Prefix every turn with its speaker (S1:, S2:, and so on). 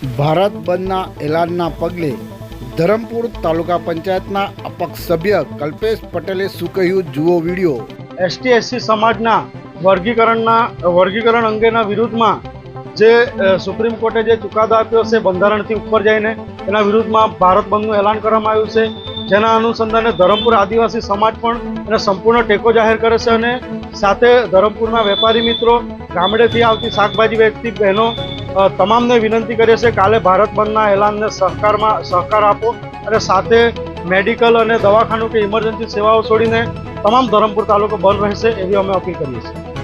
S1: ભારત બંધના એલાનના પગલે ધરમપુર તાલુકા પંચાયતના અપક્ષ સભ્ય કલ્પેશ પટેલે શું કહ્યું? જુઓ વીડિયો.
S2: એસટી એસસી સમાજના વર્ગીકરણના, વર્ગીકરણ અંગેના વિરુદ્ધમાં જે સુપ્રીમ કોર્ટે જે ચુકાદો આપ્યો છે બંધારણથી ઉપર જઈને, એના વિરુદ્ધમાં ભારત બંધનું એલાન કરવામાં આવ્યું છે. જેના અનુસંધાને ધરમપુર આદિવાસી સમાજ પણ એને સંપૂર્ણ ટેકો જાહેર કરે છે અને સાથે ધરમપુરના વેપારી મિત્રો ગામડેથી આવતી શાકભાજી વેચતી બહેનો તમામને વિનંતી કરીએ છીએ કાલે ભારત બંધના એલાનને સહકારમાં સહકાર આપો અને સાથે મેડિકલ અને દવાખાનું કે ઇમરજન્સી સેવાઓ છોડીને તમામ ધરમપુર તાલુકો બંધ રહેશે એવી અમે અપીલ કરીએ છીએ.